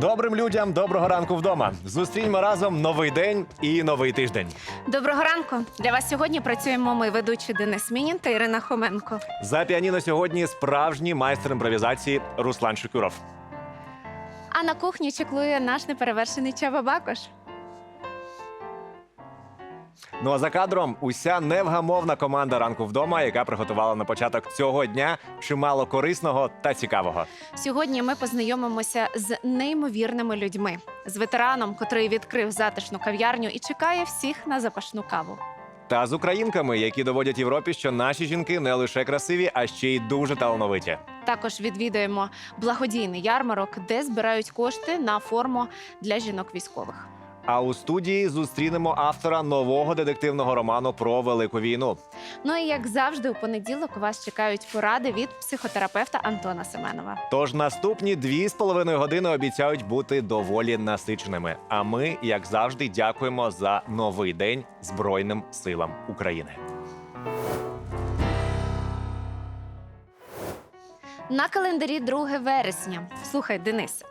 Добрим людям доброго ранку вдома. Зустріньмо разом новий день і новий тиждень. Доброго ранку. Для вас сьогодні працюємо ми, ведучі Денис Мінін та Ірина Хоменко. За піаніно сьогодні справжній майстер імпровізації Руслан Шикуров. А на кухні чеклує наш неперевершений Чаба Бакош. Ну а за кадром уся невгамовна команда ранку вдома, яка приготувала на початок цього дня чимало корисного та цікавого. Сьогодні ми познайомимося з неймовірними людьми, з ветераном, котрий відкрив затишну кав'ярню і чекає всіх на запашну каву. Та з українками, які доводять Європі, що наші жінки не лише красиві, а ще й дуже талановиті. Також відвідаємо благодійний ярмарок, де збирають кошти на форму для жінок військових. А у студії зустрінемо автора нового детективного роману про велику війну. Ну і як завжди, у понеділок вас чекають поради від психотерапевта Антона Семенова. Тож наступні дві з половиною години обіцяють бути доволі насиченими. А ми, як завжди, дякуємо за новий день Збройним силам України. На календарі 2 вересня. Слухай, Денисе.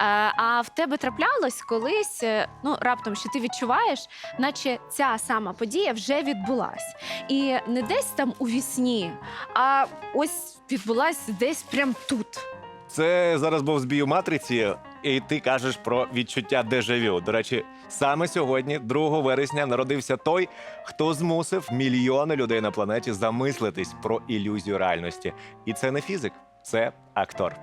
Е, А в тебе траплялось колись, е, ну раптом, що ти відчуваєш, наче ця сама подія вже відбулась. І не десь там у вісні, а ось відбулась десь прям тут. Це зараз був збій у матриці, і ти кажеш про відчуття дежавю. До речі, саме сьогодні, 2 вересня, народився той, хто змусив мільйони людей на планеті замислитись про ілюзію реальності. І це не фізик, це актор.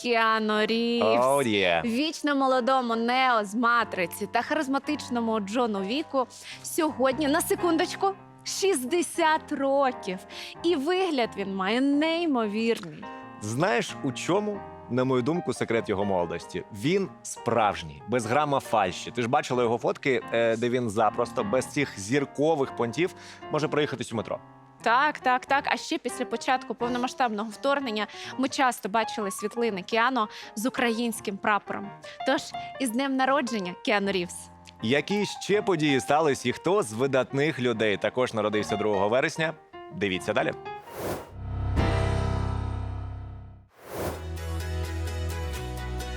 Кіано Рівз. О, є. Вічно молодому Нео з матриці та харизматичному Джону Віку сьогодні на секундочку 60 років. І вигляд він має неймовірний. Знаєш, у чому, на мою думку, секрет його молодості? Він справжній, без грама фальші. Ти ж бачила його фотки, е, де він запросто без цих зіркових понтів може проїхатись у метро. Так, так, так. А ще після початку повномасштабного вторгнення ми часто бачили світлини Кіано з українським прапором. Тож із днем народження Кіано Рівс. Які ще події стались і хто з видатних людей також народився 2 вересня? Дивіться далі.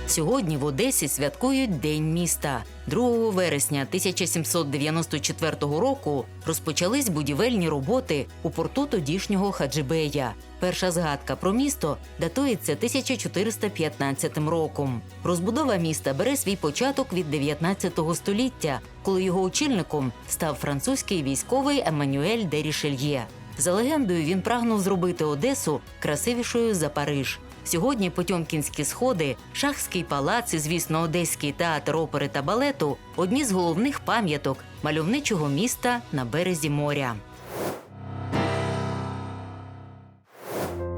Сьогодні в Одесі святкують День міста. 2 вересня 1794 року розпочались будівельні роботи у порту тодішнього Хаджибея. Перша згадка про місто датується 1415 роком. Розбудова міста бере свій початок від 19 століття, коли його очільником став французький військовий Еммануель де Рішельє. За легендою, він прагнув зробити Одесу красивішою за Париж. Сьогодні Потьомкінські сходи, Шахський палац і, звісно, Одеський театр опери та балету одні з головних пам'яток мальовничого міста на березі моря.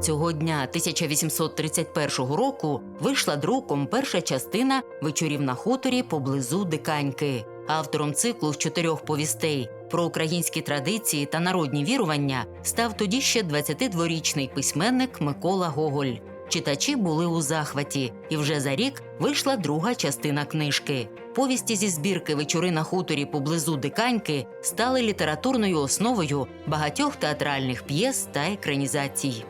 Цього дня 1831 року вийшла друком перша частина вечорів на хуторі поблизу Диканьки. Автором циклу з чотирьох повістей про українські традиції та народні вірування став тоді ще 22-річний письменник Микола Гоголь. Читачі були у захваті, і вже за рік вийшла друга частина книжки. Повісті зі збірки вечори на хуторі поблизу Диканьки стали літературною основою багатьох театральних п'єс та екранізацій.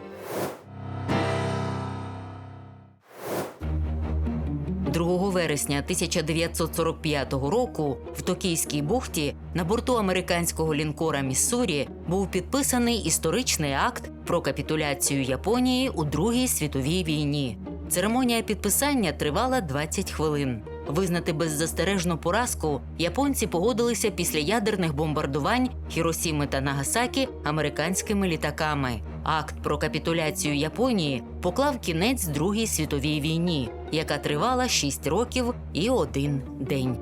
Вересня 1945 року в Токійській бухті на борту американського лінкора Міссурі був підписаний історичний акт про капітуляцію Японії у Другій світовій війні. Церемонія підписання тривала 20 хвилин. Визнати беззастережну поразку японці погодилися після ядерних бомбардувань Хіросіми та Нагасакі американськими літаками. Акт про капітуляцію Японії поклав кінець Другій світовій війні, яка тривала 6 років і один день.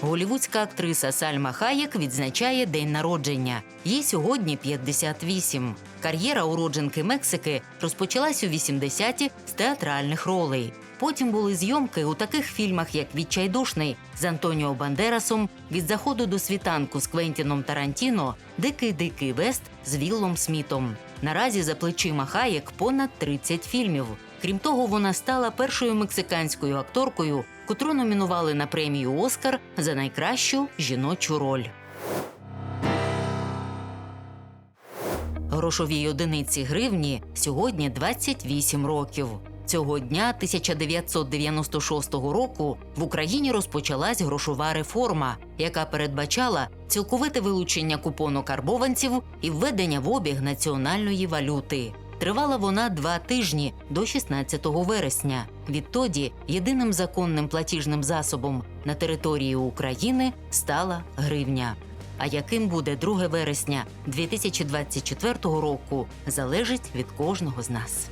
Голівудська актриса Сальма Хаєк відзначає день народження. Їй сьогодні 58. Кар'єра уродженки Мексики розпочалась у 80-ті з театральних ролей. Потім були зйомки у таких фільмах, як Відчайдушний з Антоніо Бандерасом, від заходу до світанку з Квентіном Тарантіно, Дикий дикий Вест з Віллом Смітом. Наразі за плечима Хаєк понад 30 фільмів. Крім того, вона стала першою мексиканською акторкою, котру номінували на премію Оскар за найкращу жіночу роль. Грошовій одиниці гривні сьогодні 28 років. Цього дня 1996 року в Україні розпочалась грошова реформа, яка передбачала цілковите вилучення купону карбованців і введення в обіг національної валюти. Тривала вона два тижні до 16 вересня. Відтоді єдиним законним платіжним засобом на території України стала гривня. А яким буде 2 вересня 2024 року, залежить від кожного з нас.